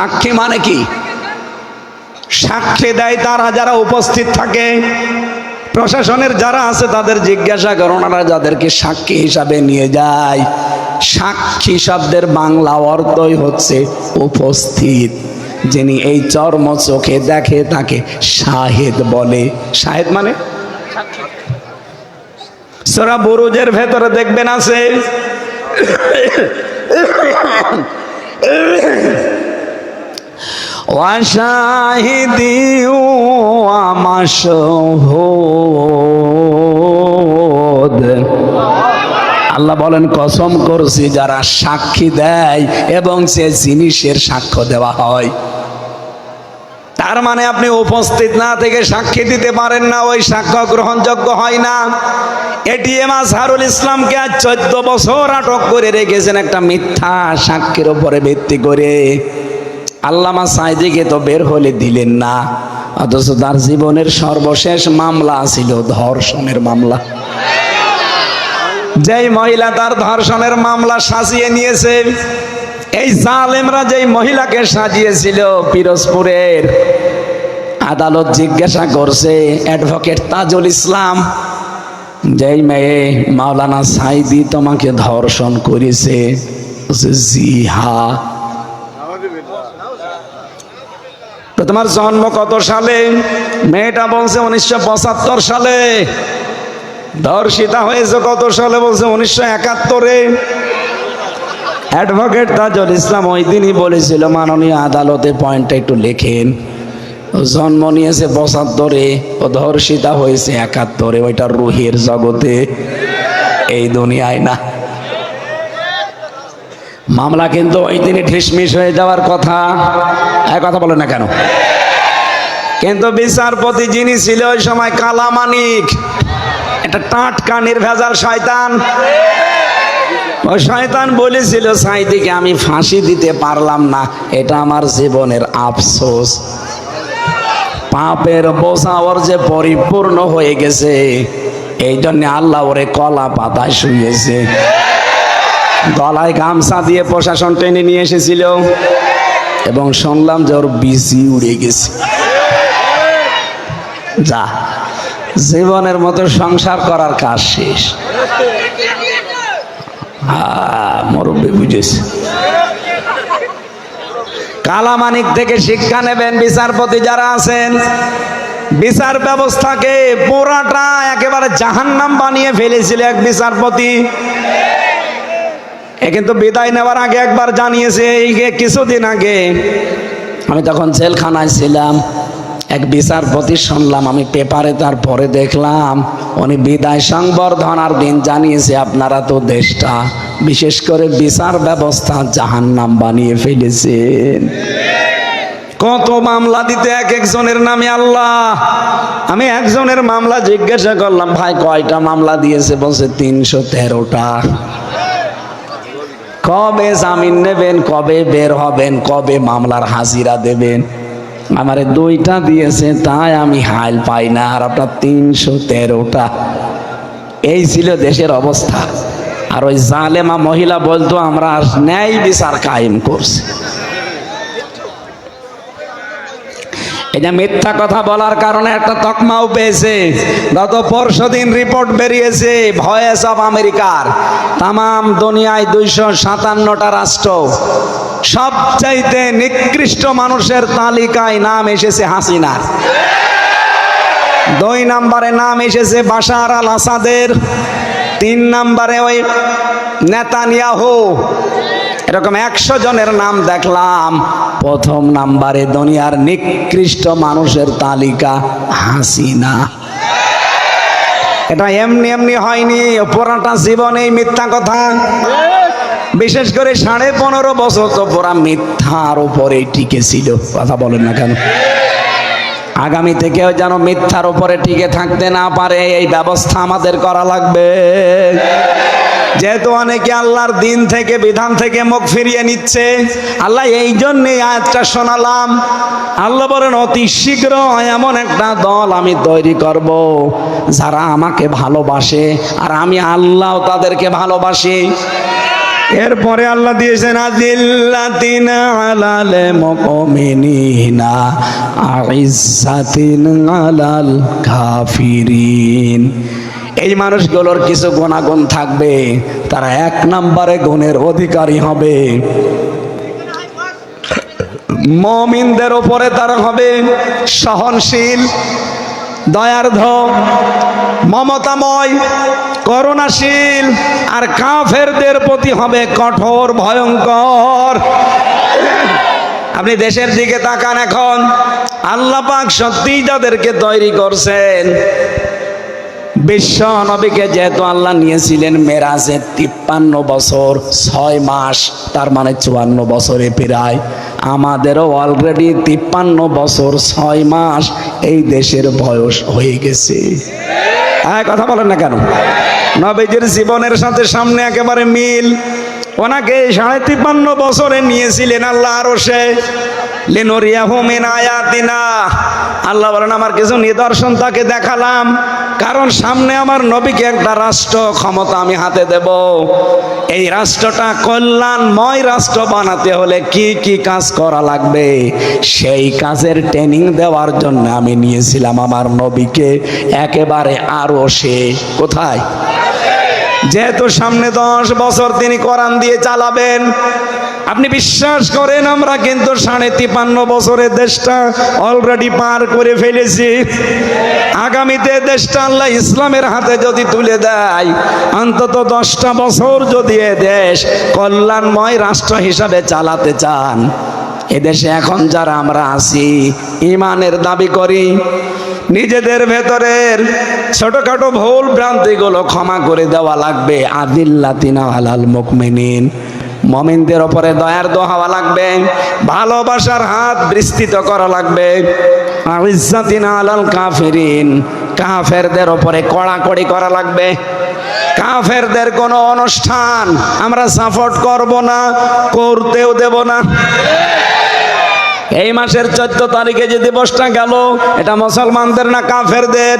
সাক্ষী মানে কি? সাক্ষী দেয় তারা যারা উপস্থিত থাকে। প্রশাসনের যারা আছে তাদের জিজ্ঞাসা করে, ওনারা যাদেরকে সাক্ষী হিসাবে নিয়ে যায়। সাক্ষী শব্দের বাংলা অর্থই হচ্ছে উপস্থিত। যিনি এই চর্ম চোখে দেখে তাকে শাহেদ বলে। শাহেদ মানে? সোরা বুরুজের ভেতরে দেখবেন আছে। ওয়াশাহিদি ওয়ামাশহুদ আল্লাহ বলেন, কসম করছি, যারা সাক্ষী দেয় এবং সে জিনিসের সাক্ষ্য দেওয়া হয়, তার মানে আপনি উপস্থিত না থেকে সাক্ষী দিতে পারেন না, ওই সাক্ষ্য গ্রহণযোগ্য হয় না। এটিএম আজহারুল ইসলামকে আজ চোদ্দ বছর আটক করে রেখেছেন একটা মিথ্যা সাক্ষীর উপরে ভিত্তি করে। আল্লামা সাইদিকে তো বের হলে দিলেন না। অথচ তার জীবনের সর্বশেষ মামলা ছিল ধর্ষণের মামলা। যেই মহিলা তার ধর্ষণের মামলা সাজিয়ে নিয়েছে, এই জালেমরা যেই মহিলাকে সাজিয়েছিল পিরোজপুরের, আদালত জিজ্ঞাসা করছে, অ্যাডভোকেট তাজুল ইসলাম, যেই মেয়ে মাওলানা সাইদি তোমাকে ধর্ষণ করেছে, জি হা। তো তোমার জন্ম কত সালে? মেয়েটা বলছে উনিশশো পঁচাত্তর সালে। ধর্ষিতা হয়েছে কত সালে বলছে উনিশশো একাত্তরে? অ্যাডভোকেট তাজুল ইসলাম ওই দিনই বলেছিল, মাননীয় আদালতে পয়েন্টটা একটু লেখেন। জন্ম নিয়েছে পঁচাত্তরে, ও ধর্ষিতা হয়েছে একাত্তরে, ওইটা রুহের জগতে। এই দুনিয়ায় না। মামলা কিন্তু ওই দিনই ঢিসমিস হয়ে যাওয়ার কথা। এক কথা বলে না কেন? কিন্তু বিচারপতি যিনি ছিল ওই সময় কালামানিক একটা টাটকা নির্ভেজাল শয়তান। ওই শয়তান বলেছিল, সাইদিকে আমি ফাঁসি দিতে পারলাম না, এটা আমার জীবনের আফসোস। পাপের বোঝা ওর যে পরিপূর্ণ হয়ে গেছে এই জন্য আল্লাহ ওরে কলা পাতায় শুয়েছে গলায় গামছা দিয়ে প্রশাসন টেনে নিয়ে এসেছিল। এবং শুনলাম যে ওর বিসি উড়ে গেছে। যা, জীবনের মতো সংসার করার কাজ শেষ। মুরব্বী বুঝেছে। কালামানিক থেকে শিক্ষা নেবেন বিচারপতি যারা আছেন। বিচার ব্যবস্থাকে পুরাটা একেবারে জাহান্নাম বানিয়ে ফেলেছিল এক বিচারপতি। কিন্তু বিদায় নেওয়ার আগে একবার জানিয়েছে, এই কিছুদিন আগে। আমি তখন জেলখানায় ছিলাম, এক বিচারপতি শুনলাম, আমি পেপারে তারপরে দেখলাম, উনি বিদায় সংবর্ধনার দিন জানিয়েছে, আপনারা তো দেশটা, বিশেষ করে বিচার ব্যবস্থা জাহান্নাম বানিয়ে ফেলেছেন। কত মামলা দিতে এক একজনের নামে আল্লাহ। আমি একজনের মামলা জিজ্ঞাসা করলাম, ভাই, কয়টা মামলা দিয়েছে? বলছে, তিনশো তেরোটা। কবে জামিন নেবেন, কবে বের হবেন, কবে মামলার হাজিরা দেবেন? আমারে দুইটা দিয়েছে, তাই আমি হাইল পাই না, আর আপনার তিনশো তেরোটা। এই ছিল দেশের অবস্থা। আর ওই জালেমা মহিলা বলতো, আমরা ন্যায় বিচার কায়েম করছি। এই যে মিথ্যা কথা বলার কারণে একটা তকমাও পেয়েছে। গত পরশু দিন রিপোর্ট বেরিয়েছে ভয়েস অফ আমেরিকার তামাম দুনিয়ায় দুইশো সাতান্নটা রাষ্ট্র। সবচাইতে নিকৃষ্ট মানুষের তালিকায় নাম এসেছে হাসিনার। দুই নম্বরে নাম এসেছে বাশার আল আসাদের। তিন নম্বরে ওই নেতানিয়াহু। এরকম একশো জনের নাম দেখলাম। প্রথম নাম্বারে দুনিয়ার নিকৃষ্ট মানুষের তালিকা হাসিনা। এটা এমনি এমনি হয়নি পুরাটা জীবনে মিথ্যা কথা। বিশেষ করে সাড়ে পনেরো বছর তো পুরা মিথ্যার উপরে টিকে ছিল কথা বলেন না কেন? আগামী থেকেও যেন মিথ্যার উপরে টিকে থাকতে না পারে, এই ব্যবস্থা আমাদের করা লাগবে। যেহেতু অনেকে আল্লাহর দিন থেকে, বিধান থেকে মুখ ফিরিয়ে নিচ্ছে, আল্লাহ এই জন্যে আয়াতটা শোনালাম। আল্লাহ বলেন, অতি শীঘ্র এমন একটা দল আমি তৈরি করব, যারা আমাকে ভালোবাসে, আর আমি আল্লাহ তাদেরকে ভালোবাসি। এরপরে আল্লাহ দিয়েছেন আদিল্লাতিন আলাল মুমিনিনা, আইজ্জাতিন আলাল কাফিরিন। এই মানুষগুলোর কিছু গুণাগুণ থাকবে, তারা এক নম্বরে গুণের অধিকারী হবে। মমিনদের ওপরে তারা হবে সহনশীল, দয়ার্ধ, মমতাময়, করুণাশীল, আর কাফেরদের প্রতি হবে কঠোর, ভয়ঙ্কর। আপনি দেশের দিকে তাকান এখন, আল্লাহ পাক সত্যিই তাদেরকে তৈরি করছেন। বিশ্ব নবীকে যেহেতু আল্লাহ নিয়েছিলেন, মেরাজে তিপ্পান্ন বছর, ছয় মাস, তার মানে চুয়ান্ন বছরে প্রায়। আমাদেরও অলরেডি তিপ্পান্ন বছর, ছয় মাস এই দেশের বয়স হয়ে গেছে। হ্যাঁ কথা বলেন না কেন? নবীজির জীবনের সাথে সামনে একেবারে মিল। ওনাকে সাড়ে তিপ্পান্ন বছরে নিয়েছিলেন আল্লাহ আরও সে আল্লাহ বলেন, আমার কিছু নিদর্শন তাকে দেখালাম। কারণ সামনে আমার নবীকে একটা রাষ্ট্র ক্ষমতা আমি হাতে দেব। এই রাষ্ট্রটা কল্যাণময় রাষ্ট্র বানাতে হলে কি কি কাজ করা লাগবে? সেই কাজের ট্রেনিং দেওয়ার জন্য আমি নিয়েছিলাম আমার নবীকে। একেবারে আরও সে কোথায়? যেহেতু সামনে দশ বছর তিনি কোরআন দিয়ে চালাবেন আপনি বিশ্বাস করেন, আমরা কিন্তু সাড়ে তিপান্ন বছরের দেশটা অলরেডি পার করে ফেলেছি। আগামীতে দেশটা আল্লাহ ইসলামের হাতে যদি তুলে দেয়, অন্তত দশটা বছর যদি এ দেশ কল্যাণময় রাষ্ট্র হিসাবে চালাতে চান। এদেশে এখন যারা আমরা আছি, ইমানের দাবি করি, নিজেদের ভেতরের ছোটখাটো ভুল ভ্রান্তিগুলো ক্ষমা করে দেওয়া লাগবে। আদিল্লাতিনা আলাল মুকমিনিন। মমিনদের ওপরে দয়ার দোহাওয়া লাগবে, ভালোবাসার হাত বিস্তৃত করা লাগবে। আলাল কাফিরিন, কাফেরদের ওপরে কড়াকড়ি করা লাগবে। কাফেরদের কোনো অনুষ্ঠান আমরা সাপোর্ট করব না, করতেও দেব না। এই মাসের চোদ্দ তারিখে যে দিবসটা গেল, এটা মুসলমানদের না কাফেরদের?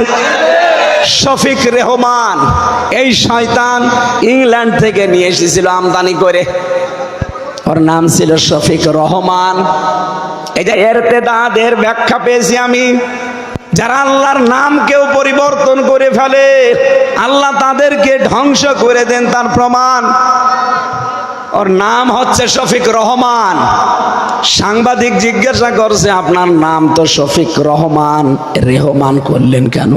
শফিক রেহমান, এই শয়তান ইংল্যান্ড থেকে নিয়ে এসেছিল আমদানি করে। ওর নাম ছিল শফিক রহমান। এই যে এরতে দাঁদের ব্যাখ্যা পেয়েছি আমি। যারা আল্লাহর নাম কেউ পরিবর্তন করে ফেলে, আল্লাহ তাদেরকে ধ্বংস করে দেন তার প্রমাণ। ওর নাম হচ্ছে শফিক রহমান। সাংবাদিক জিজ্ঞাসা করছে, আপনার নাম তো শফিক রহমান, রেহমান করলেন কেন?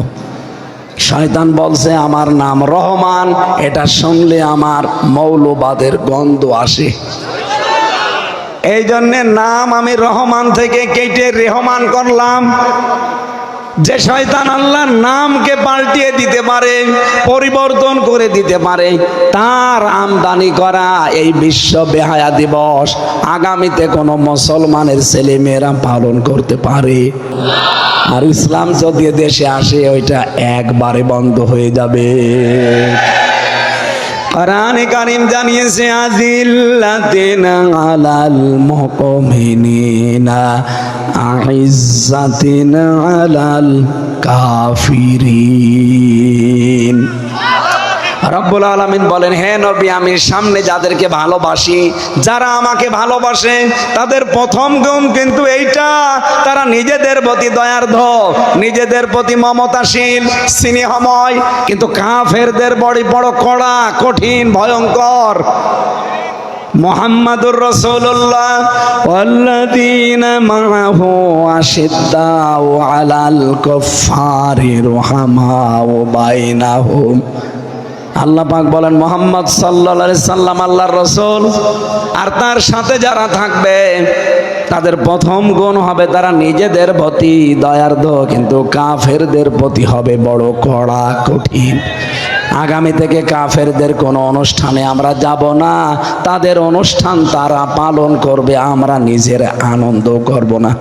শয়তান বলছে, আমার নাম রহমান, এটা শুনলে আমার মৌলবাদের গন্ধ আসে। এই জন্যে নাম আমি রহমান থেকে কেটে রেহমান করলাম। যে শয়তান আল্লাহর নামকে পাল্টিয়ে দিতে পারে, পরিবর্তন করে দিতে পারে, তার আমদানি করা এই বিশ্ব বেহায়া দিবস আগামীতে কোনো মুসলমানের ছেলে মেয়েরা পালন করতে পারে। আর ইসলাম যদি দেশে আসে, ওইটা একবারে বন্ধ হয়ে যাবে। কোরআনে কারিম জানিয়েছে আজিল্লাতিনা আলাল মুমিনিনা আইজ্জাতিনা আলাল কাফিরিন রব্বুল আলমিন বলেন হে নবী আমি সামনে যাদেরকে ভালোবাসি যারা আমাকে ভালোবাসে তাদের প্রথম গুণ কিন্তু এইটা তারা নিজেদের প্রতি দয়ার্ধ নিজেদের প্রতি মমতাশীল স্নেহময় কিন্তু কাফেরদের বড় বড় কড়া কঠিন ভয়ঙ্কর মোহাম্মদুর রসুল্লাহ والذين معه أشداء على الكفار رحماء بينهم আল্লাহ পাক বলেন, মোহাম্মদ সাল্লা সাল্লাম আল্লাহর রসুল। আর তার সাথে যারা থাকবে, তাদের প্রথম গুণ হবে তারা নিজেদের প্রতি দয়ার্ধ কিন্তু কাফেরদের প্রতি হবে বড় কড়া কঠিন। আগামী থেকে কাফেরদের কোনো অনুষ্ঠানে আমরা যাব না। তাদের অনুষ্ঠান তারা পালন করবে, আমরা নিজের আনন্দ করব না।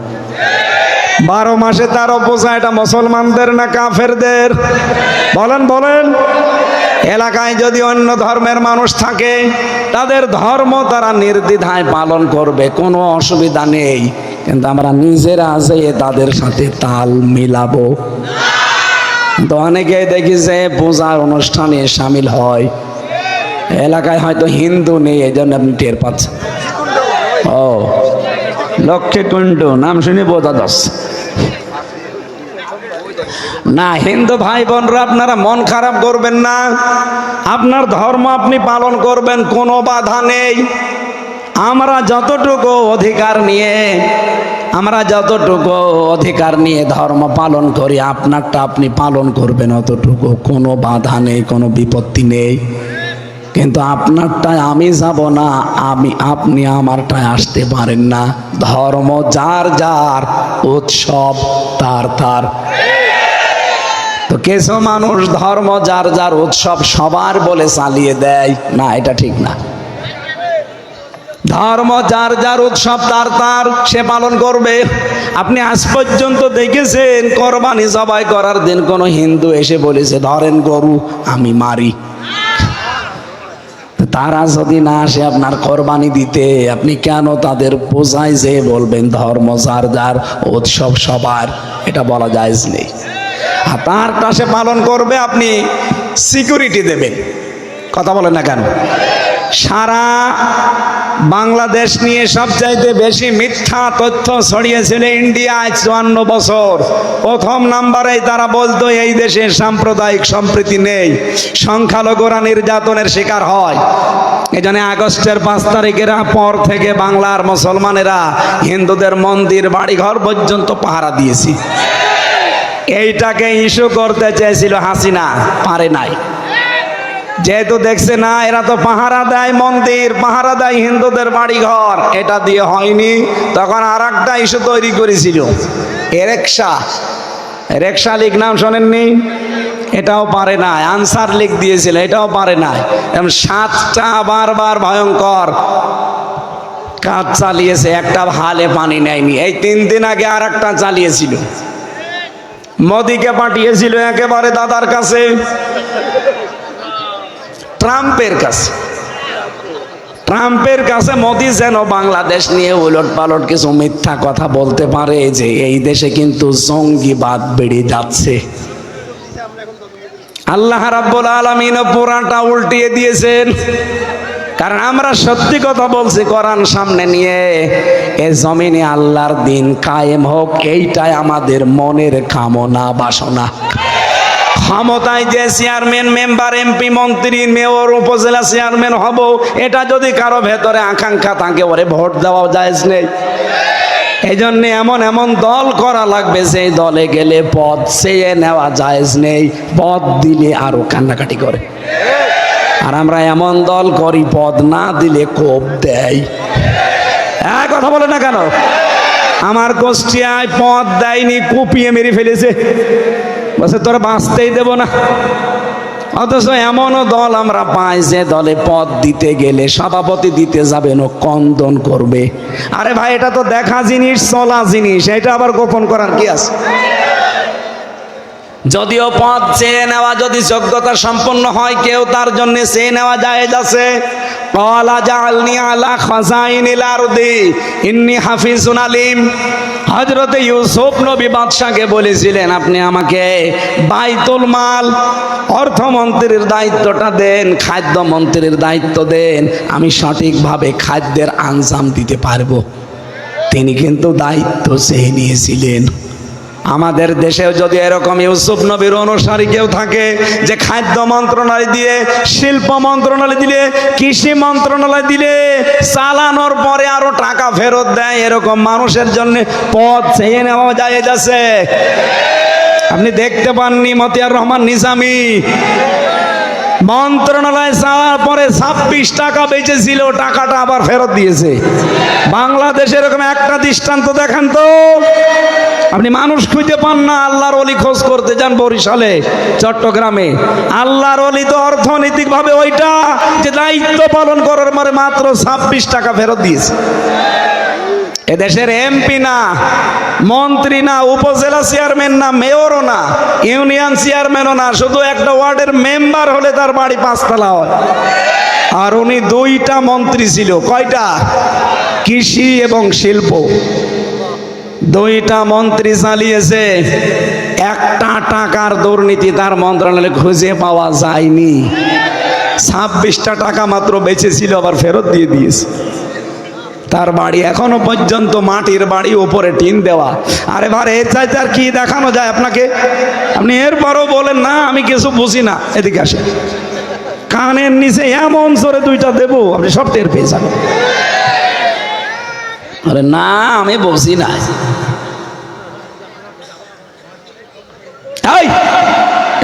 বারো মাসে তার বোঝা এটা মুসলমানদের না কাফেরদের? বলেন বলেন। এলাকায় যদি অন্য ধর্মের মানুষ থাকে, তাদের ধর্ম তারা নির্দ্বিধায় পালন করবে, কোনো অসুবিধা নেই। কিন্তু আমরা নিজেরা যেয়ে তাদের সাথে তাল মিলাবো। তো অনেকে দেখি যে পূজার অনুষ্ঠানে সামিল হয়। এলাকায় হয়তো হিন্দু নেই এই জন্য আপনি টের পাচ্ছেন। ও, লক্ষ্মী কুণ্ডু, নাম শুনে বোঝা যাচ্ছে। না, হিন্দু ভাই বোনরা আপনারা মন খারাপ করবেন না। আপনার ধর্ম আপনি পালন করবেন, কোনো বাধা নেই। আমরা যতটুকু অধিকার নিয়ে, আমরা যতটুকু অধিকার নিয়ে ধর্ম পালন করি, আপনারটা আপনি পালন করবেন অতটুকু। কোনো বাধা নেই, কোনো বিপত্তি নেই। কিন্তু আপনারটায় আমি যাব না, আমি, আপনি আমারটায় আসতে পারেন না। ধর্ম যার যার, উৎসব তার তার। কিছু মানুষ ধর্ম, যার যার উৎসব সবার বলে চালিয়ে দেয়। না, এটা ঠিক না। ধর্ম, যার যার উৎসব, তার তার সে পালন করবে। আপনি আজ পর্যন্ত দেখেছেন, কোরবানি জবাই করার দিন কোনো হিন্দু এসে বলেছে, ধরেন গরু, আমি মারি। তারা যদি না আসে আপনার কোরবানি দিতে, আপনি কেন তাদের বোঝায় যে বলবেন, ধর্ম, যার যার উৎসব সবার। এটা বলা যায় নেই। তারটা সে পালন করবে আপনি সিকিউরিটি দেবেন। কথা বলেন না কেন? সারা বাংলাদেশ নিয়ে সবচাইতে বেশি মিথ্যা তথ্য ছড়িয়েছিল ইন্ডিয়ায় চুয়ান্ন বছর। প্রথম নাম্বারে তারা বলতো, এই দেশে সাম্প্রদায়িক সম্প্রীতি নেই সংখ্যালঘুরা নির্যাতনের শিকার হয়। এই জন্য আগস্টের পাঁচ তারিখের পর থেকে বাংলার মুসলমানেরা হিন্দুদের মন্দির, বাড়িঘর পর্যন্ত পাহারা দিয়েছি। এইটাকে ইস্যু করতে চেয়েছিল হাসিনা, পারে নাই। যেহেতু দেখছে না, এরা তো পাহারা দেয় মন্দির, পাহারা দেয় হিন্দুদের বাড়ি ঘর এটা দিয়ে হয়নি। তখন আর একটা ইস্যু তৈরি করেছিল, এরেকশা। রেকশা লিগ নাম শোনেননি? এটাও পারে না আনসার লিখ দিয়েছিল, এটাও পারে না এবং সাতটা বারবার ভয়ঙ্কর কাজ চালিয়েছে, একটা হালে পানি নেয়নি। এই তিন দিন আগে আর একটা চালিয়েছিল। মোদিকে পাঠিয়েছিল একেবারে দাদার কাছে। ট্রাম্পের কাছে। ট্রাম্পের কাছে মোদি যেন বাংলাদেশ নিয়ে উলট পালট কিছু মিথ্যা কথা বলতে পারে যে এই দেশে কিন্তু জঙ্গিবাদ বেড়ে যাচ্ছে। আল্লাহ রাব্বুল আলমিন পুরাটা উল্টিয়ে দিয়েছেন। কারণ আমরা সত্যি কথা বলছি, কোরআন সামনে নিয়ে এ জমিনে আল্লাহর দিন কায়েম হোক, এইটাই আমাদের মনের কামনা, বাসনা। ক্ষমতায় যে চেয়ারম্যান, মেম্বার, এমপি, মন্ত্রী, মেয়র, উপজেলা চেয়ারম্যান হব, এটা যদি কারও ভেতরে আকাঙ্ক্ষা থাকে, ওরে ভোট দেওয়া যায় নেই। এই জন্য এমন এমন দল করা লাগবে সেই দলে গেলে পদ চেয়ে নেওয়া জায়েজ নেই, পদ দিলে আরও কান্নাকাটি করে। আর আমরা এমন দল করি, পদ না দিলে কোপ দেয়। হ্যাঁ কথা বলে না কেন? আমার গোষ্ঠীয় পদ দেয়নি, কুপিয়ে মেরে ফেলেছে। বসে তোরা বাঁচতেই দেব না। অথচ এমনও দল আমরা পাই যে দলে পদ দিতে গেলে সভাপতি দিতে যাবেন ও কন্দন করবে। আরে ভাই, এটা তো দেখা জিনিস, চলা জিনিস। এটা আবার গোপন করার কি আছে? যদিও পথ চেয়ে নেওয়া যদি যোগ্যতা সম্পন্ন হয়, কেউ তার জন্য চেয়ে নেওয়া যায় আছে। আলা খাজাইনিল আরদি, ইন্নি হজরতে বাদশাকে বলেছিলেন, আপনি আমাকে বাইতুল মাল, অর্থমন্ত্রীর দায়িত্বটা দেন খাদ্য মন্ত্রীর দায়িত্ব দেন, আমি সঠিকভাবে খাদ্যের আঞ্জাম দিতে পারব। তিনি কিন্তু দায়িত্ব চেয়ে নিয়েছিলেন। আমাদের দেশেও যদি এরকম ইউসুফ নবীর অনুসারী কেউ থাকে যে খাদ্য মন্ত্রণালয় দিয়ে, শিল্প মন্ত্রণালয় দিলে, কৃষি মন্ত্রণালয় দিলে, চালানোর পরে আরও টাকা ফেরত দেয়, এরকম মানুষের জন্য পথ চেয়ে নেওয়া যায় যাচ্ছে আপনি দেখতে পাননি মতিয়ার রহমান নিজামি? মন্ত্রণালয় যাওয়ার পরে ছাব্বিশ টাকা বেঁচেছিল, টাকাটা আবার ফেরত দিয়েছে। বাংলাদেশে এরকম একটা দৃষ্টান্ত দেখান তো। আপনি মানুষ খুঁজে পান না, আল্লাহর অলি খোঁজ করতে যান বরিশালে, চট্টগ্রামে। আল্লাহর অলি তো অর্থনৈতিক ভাবে ওইটা যে দায়িত্ব পালন করার পরে মাত্র ছাব্বিশ টাকা ফেরত দিয়েছে। এদেশের এমপি না মন্ত্রী না, উপজেলা চেয়ারম্যান না, মেয়রও না, ইউনিয়ন চেয়ারম্যানও না, শুধু একটা ওয়ার্ডের মেম্বার হলে তার বাড়ি পাঁচতলা হয়। আর উনি দুইটা মন্ত্রী ছিল, কয়টা? কৃষি এবং শিল্প। দুইটা মন্ত্রী চালিয়েছে, একটা টাকার দুর্নীতি তার মন্ত্রণালয়ে খুঁজে পাওয়া যায়নি। ছাব্বিশটা টাকা মাত্র বেঁচেছিল, আবার ফেরত দিয়ে দিয়েছে। তার বাড়ি এখনও পর্যন্ত মাটির বাড়ি ওপরে টিন দেওয়া। আরে ভার, এর চাইতে আর কি দেখানো যায় আপনাকে? আপনি এরপরও বলেন, না, আমি কিছু বুঝি না। এদিকে আসে কানের নিচে এমন জোরে দুইটা দেবো, আপনি সব টের পেয়ে যাবেন। আরে না, আমি বুঝি না।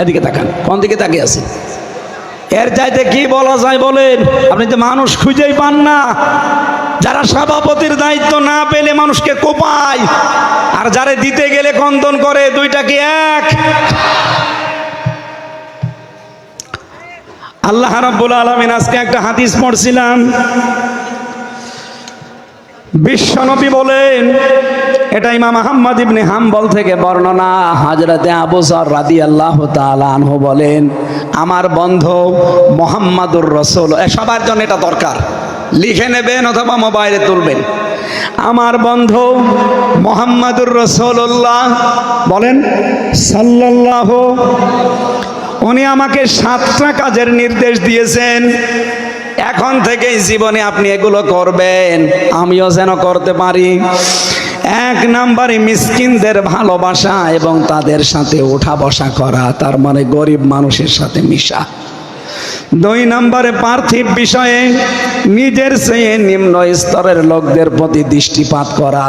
এদিকে তাকান, কোন দিকে তাকিয়ে আছেন? এর চাইতে কি বলা যায় বলেন? আপনি তো মানুষ খুঁজেই পান না। যারা সভাপতির দায়িত্ব না পেলে মানুষকে কোপায়, আর যারা দিতে গেলে কন্দন করে, দুইটা কি এক? আল্লাহ রাব্বুল আলামিন আজকে একটা হাদিস পড়ছিলাম। বিশ্বনবী বলেন, এটা ইমাম আহম্মদ ইবনে হাম্বল থেকে বর্ণনা। হাজরতে আবু সর রাদি আল্লাহ আনহু বলেন, আমার বন্ধু মোহাম্মদুর রসুল সবার জন্য এটা দরকার। লিখে নেবেন অথবা মোবাইলে তুলবেন। আমার বন্ধ মোহাম্মদুর রসুল্লাহ বলেন, সাল্লাল্লাহু, উনি আমাকে সাতটা কাজের নির্দেশ দিয়েছেন। এখন থেকেই জীবনে আপনি এগুলো করবেন, আমিও যেন করতে পারি। এক নাম্বারে মিসকিনদের ভালোবাসা এবং তাদের সাথে ওঠা বসা করা, তার মানে গরিব মানুষের সাথে মিশা। দুই নম্বরে পার্থিব বিষয়ে নিজের চেয়ে নিম্ন স্তরের লোকদের প্রতি দৃষ্টিপাত করা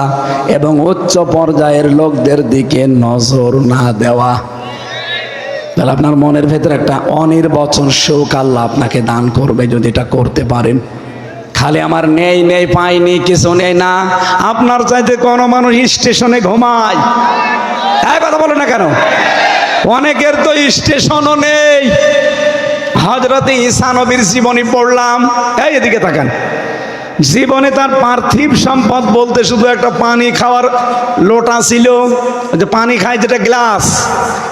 এবং উচ্চ পর্যায়ের লোকদের দিকে নজর না দেওয়া। তাহলে আপনার মনের ভেতরে একটা অনির্বচন শোক আল্লাহ আপনাকে দান করবে যদি এটা করতে পারেন। খালি আমার নেই নেই, পাইনি, কিছু নেই না, আপনার চাইতে কোনো মানুষ স্টেশনে ঘুমায়। কথা বলে না কেন? অনেকের তো স্টেশনও নেই। হজরতে ঈসা নবীর জীবনী পড়লাম। এই এদিকে তাকান। জীবনে তার পার্থিব সম্পদ বলতে শুধু একটা পানি খাওয়ার লোটা ছিল, যে পানি খায় যেটা গ্লাস।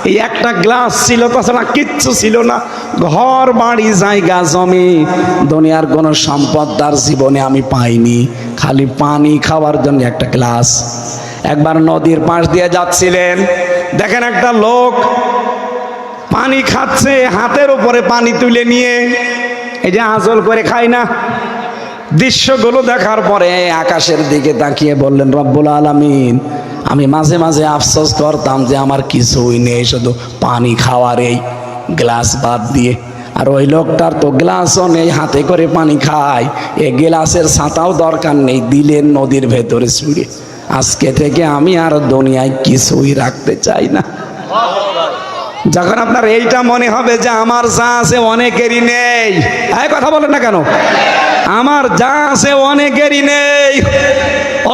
এই একটা গ্লাস ছিল, তাছাড়া কিচ্ছু ছিল না। ঘর, বাড়ি, জায়গা, জমি, দুনিয়ার কোনো সম্পদ তার জীবনে আমি পাইনি। খালি পানি খাওয়ার জন্য একটা গ্লাস। একবার নদীর পাশ দিয়ে যাচ্ছিলেন। দেখেন একটা লোক পানি খাচ্ছে, হাতের উপরে পানি তুলে নিয়ে। এই যে আঁচল করে খায় না। দৃশ্যগুলো দেখার পরে আকাশের দিকে তাকিয়ে বললেন, রব্বুল আলামিন, আমি মাঝে মাঝে আফসোস করতাম যে আমার কিছুই নেই, শুধু পানি খাওয়ার এই গ্লাস বাদ দিয়ে। আর ওই লোকটার তো গ্লাসও নেই, হাতে করে পানি খায়। এ গ্লাসের ছাতাও দরকার নেই, দিলেন নদীর ভেতরে ছুঁড়ে। আজকে থেকে আমি আর দুনিয়ায় কিছুই রাখতে চাই না। যখন আপনার এইটা মনে হবে যে আমার যা আছে অনেকেরই নেই। এই কথা বলেন না কেন? আমার যা আছে অনেকেরই নেই।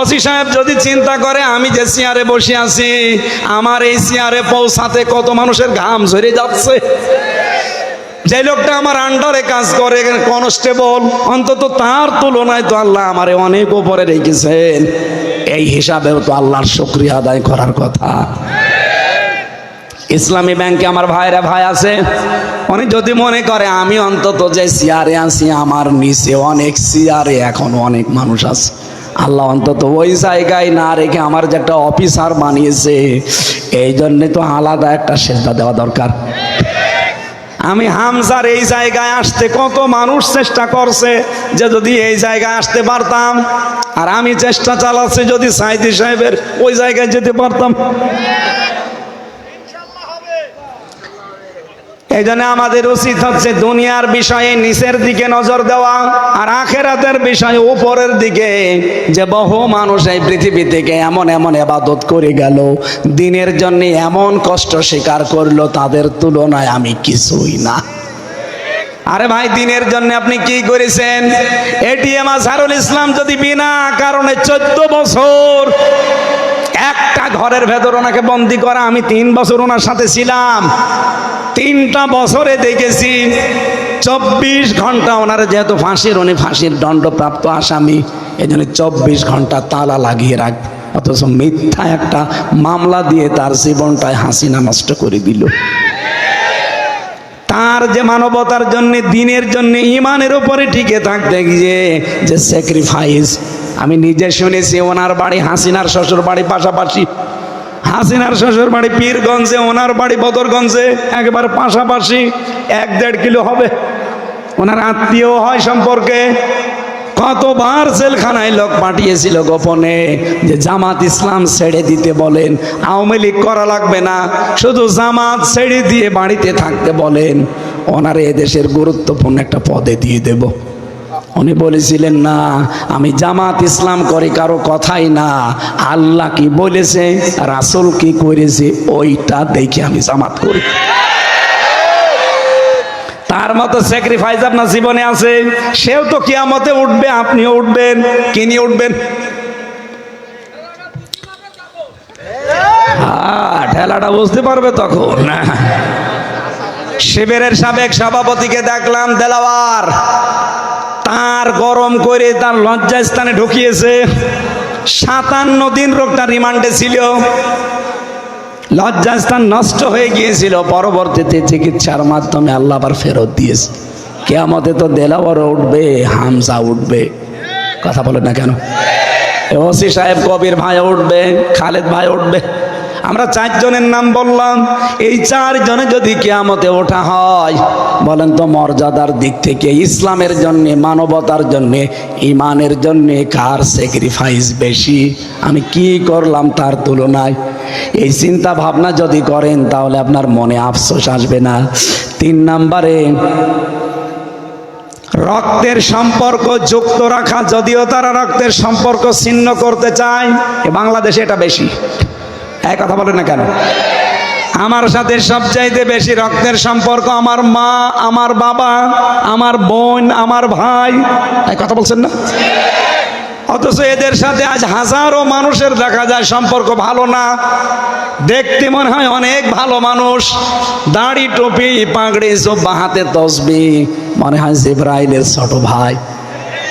অসি সাহেব যদি চিন্তা করে, আমি যে চেয়ারে বসে আছি, আমার এই চেয়ারে পৌঁছাতে কত মানুষের ঘাম ঝরে যাচ্ছে। যে লোকটা আমার আন্ডারে কাজ করে কনস্টেবল অন্তত তার তুলনায় তো আল্লাহ আমারে অনেক উপরে রেখেছেন। এই হিসাবেও তো আল্লাহর শুক্রিয়া আদায় করার কথা। ইসলামী ব্যাংকে আমার ভাইরা ভাই আছে, উনি যদি মনে করে, আমি অন্তত যে চেয়ারে আছি, আমার নিচে অনেক চেয়ারে এখন অনেক মানুষ আছে। আল্লাহ অন্তত ওই জায়গায় না রেখে আমার যে একটা অফিসার বানিয়েছে, এই জন্যে তো আলাদা একটা সেজদা দেওয়া দরকার। আমি হামজার এই জায়গায় আসতে কত মানুষ চেষ্টা করছে যে যদি এই জায়গায় আসতে পারতাম, আর আমি চেষ্টা চালাচ্ছি যদি সাইদি সাহেবের ওই জায়গায় যেতে পারতাম। এই জন্য আমাদের উচিত হচ্ছে দুনিয়ার বিষয়ে নিচের দিকে নজর দেওয়া আর আখেরাতের বিষয়ে উপরের দিকে। যে বহু মানুষ এই পৃথিবী থেকে এমন এমন এবাদত করে গেল, দিনের জন্য এমন কষ্ট স্বীকার করল, তাদের তুলনায় আমি কিছুই না। আরে ভাই, দিনের জন্য আপনি কি করেছেন? এটিএম আজহারুল ইসলাম যদি বিনা কারণে চোদ্দ বছর একটা ঘরের ভেতর ওনাকে বন্দি করা, আমি তিন বছর ওনার সাথে ছিলাম। তিনটা বছরে দেখেছি, চব্বিশ ঘণ্টা ওনার যেহেতু ফাঁসির, উনি ফাঁসির দণ্ডপ্রাপ্ত আসামি এই জন্য চব্বিশ ঘণ্টা তালা লাগিয়ে রাখ, অথচ মিথ্যা একটা মামলা দিয়ে তার জীবনটায় হাসিনা নষ্ট করে দিল। তার যে মানবতার জন্য, দিনের জন্য, ইমানের উপরে টিকে থাকতে গিয়ে যে স্যাক্রিফাইস আমি নিজে শুনেছি, ওনার বাড়ি হাসিনার শ্বশুর বাড়ি পাশাপাশি। হাসিনার শ্বশুর বাড়ি পীরগঞ্জে, ওনার বাড়ি বদরগঞ্জে, একবার পাশাপাশি এক দেড় কিলো হবে। ওনার আত্মীয় হয় সম্পর্কে কতবার জেলখানায় লোক পাঠিয়েছিল গোপনে যে জামাত ইসলাম ছেড়ে দিতে বলেন, আওয়ামী লীগ করা লাগবে না, শুধু জামাত ছেড়ে দিয়ে বাড়িতে থাকতে বলেন, ওনার এদেশের গুরুত্বপূর্ণ একটা পদে দিয়ে দেব। উনি বলেছিলেন, না, আমি জামাত ইসলাম করি, কারও কথাই না। আল্লাহ কি বলেছে, রাসুল কি করেছে, ওইটা দেখে আমি জামাত করি। তার মতো স্যাক্রিফাইস আপনার জীবনে আছে, সেও তো কিয়ামতে উঠবে, আপনিও উঠবেন কি নিয়ে উঠবেন ঠেলাটা বুঝতে পারবে তখন। শিবিরের সাবেক সভাপতিকে দেখলাম, দেলাওয়ার। তার গরম করে তার লজ্জাস্থানে ঢুকিয়েছে। সাতান্ন দিন রোগটা রিমান্ডে ছিল। লজ্জাস্থান নষ্ট হয়ে গিয়েছিল। পরবর্তীতে চিকিৎসার মাধ্যমে আল্লাহ আবার ফেরত দিয়েছে। কেয়ামতে তো দেলাওয়ার উঠবে, হামজা উঠবে। কথা বলে না কেন? ওসি সাহেব কবির ভাই উঠবে, খালেদ ভাই উঠবে। আমরা চারজনের নাম বললাম। এই চারজনে যদি কেয়ামতে ওঠা হয়, বলেন তো মর্যাদার দিক থেকে, ইসলামের জন্যে, মানবতার জন্যে, ইমানের জন্যে কার স্যাক্রিফাইস বেশি? আমি কি করলাম তার তুলনায়? এই চিন্তা ভাবনা যদি করেন, তাহলে আপনার মনে আফসোস আসবে না। তিন নাম্বারে, রক্তের সম্পর্ক যুক্ত রাখা, যদিও তারা রক্তের সম্পর্ক ছিন্ন করতে চায় বাংলাদেশে এটা বেশি। এক কথা বলেন না কেন? আমার সাথে সবচাইতে বেশি রক্তের সম্পর্ক আমার মা, আমার বাবা, আমার বোন, আমার ভাই। এক কথা বলছেন না? অথচ এদের সাথে আজ হাজারো মানুষের দেখা যায় সম্পর্ক ভালো না। দেখতে মনে হয় অনেক ভালো মানুষ। দাড়ি, টুপি, পাগড়ি সব বাহাতে তসবি। মনে হয় জিব্রাইলের ছোট ভাই।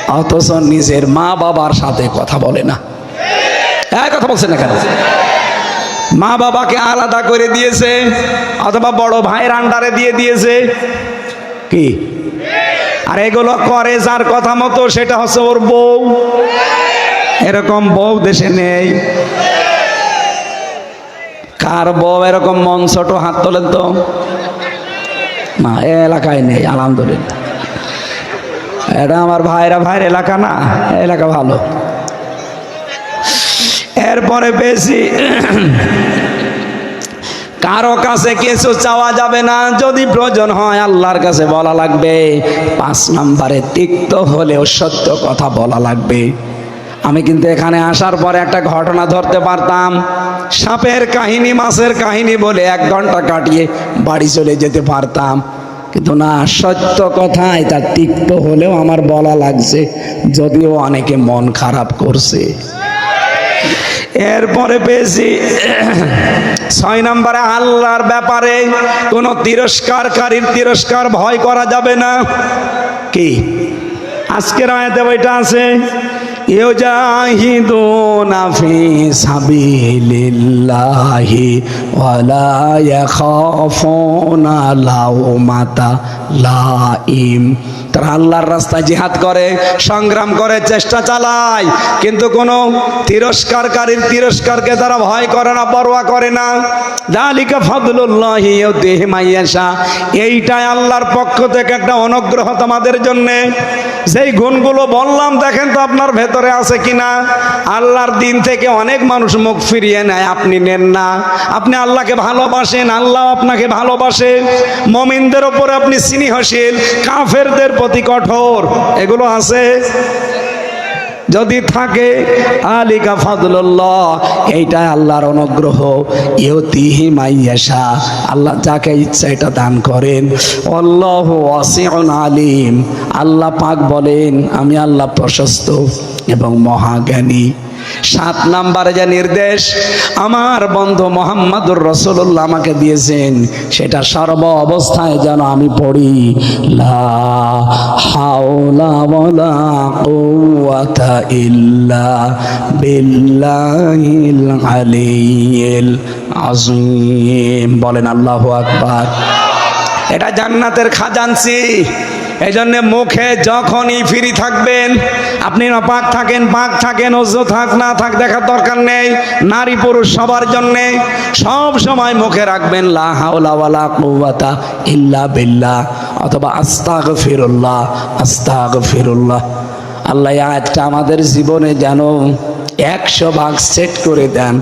অথচ নিজের মা বাবার সাথে কথা বলে না। হ্যাঁ কথা বলছেন না কেন? মা বাবাকে আলাদা করে দিয়েছে, অথবা বড় ভাইয়ের আন্ডারে দিয়ে দিয়েছে। কি? আর এগুলো করে যার কথা মতো, সেটা হচ্ছে ওর বউ। এরকম বউ দেশে নেই। কার বউ এরকম মন ছোট হাত তোলেন তো? না এ এলাকায় নেই, আলহামদুলিল্লাহ। এটা আমার ভাইরা, ভাইয়ের এলাকা না এলাকা ভালো। এরপরে বেশি। কারও কাছে কিছু চাওয়া যাবে না, যদি প্রয়োজন হয় আল্লাহর কাছে বলা লাগবে। পাঁচ নম্বরে তিক্ত হলেও সত্য কথা বলা লাগবে। আমি কিন্তু এখানে আসার পরে একটা ঘটনা ধরতে পারতাম। সাপের কাহিনী, মাছের কাহিনী বলে এক ঘণ্টা কাটিয়ে বাড়ি চলে যেতে পারতাম। কিন্তু না, সত্য কথাই তার তিক্ত হলেও আমার বলা লাগছে, যদিও অনেকে মন খারাপ করছে। এরপরে পেয়েছি ছয় নম্বরে আল্লাহর ব্যাপারে কোনো তিরস্কারকারীর তিরস্কার ভয় করা যাবে না। কি? আজকের আয়াতে বইটা আছে, ইউজাহিদুনা ফি সাবিলিল্লাহি ওয়ালা লাইম। তারা আল্লাহর রাস্তায় জিহাদ করে, সংগ্রাম করে, চেষ্টা চালায়। কিন্তু কোনো তিরস্কারকারীর তিরস্কারকে তারা ভয় করে না, পরোয়া করে না। জালিকা ফদলুল্লাহি ইউতিহি মাইয়াশা এইটাই আল্লাহর পক্ষ থেকে একটা অনুগ্রহ তোমাদের জন্য। যেই গুণগুলো বললাম, দেখেন তো আপনার ভেতরে আছে কিনা। আল্লাহর দিন থেকে অনেক মানুষ মুখ ফিরিয়ে নেয়, আপনি নেন না। আপনি আল্লাহকে ভালোবাসেন, আল্লাহ আপনাকে ভালোবাসে। মমিনদের ওপরে আপনি স্নেহশীল, কাফেরদের প্রতি কঠোর। এগুলো আছে? যদি থাকে, আলিকা ফাদুল্লাহ এইটা আল্লাহর অনুগ্রহ। ইউতিহি মাইয়াশা আল্লাহ যাকে ইচ্ছা এটা দান করেন। অল্লাহ ওয়াসিউন আলিম। আল্লাহ পাক বলেন, আমি আল্লাহ প্রশস্ত এবং মহাজ্ঞানী। সাত নাম্বারে যে নির্দেশ, আমার বন্ধু মোহাম্মদুর রসুল্লাহ আমাকে দিয়েছেন, সেটা সর্ব অবস্থায় যেন আমি পড়ি। বলেন আল্লাহু আকবার। এটা জান্নাতের খাজানসি এই জন্যে মুখে যখনই ফ্রি থাকবেন, আপনি না পাক থাকেন পাক থাকেন অজ্জ থাক, না থাক দেখার দরকার নেই। নারী পুরুষ সবার জন্যে সব সময় মুখে রাখবেন, লা হাওলা কুওয়াতা ইল্লা বিল্লাহ অথবা আস্তাগফিরুল্লাহ আস্তাগফিরুল্লাহ। আল্লাহ এই আয়াতটা আমাদের জীবনে যেন একশো ভাগ সেট করে দেন।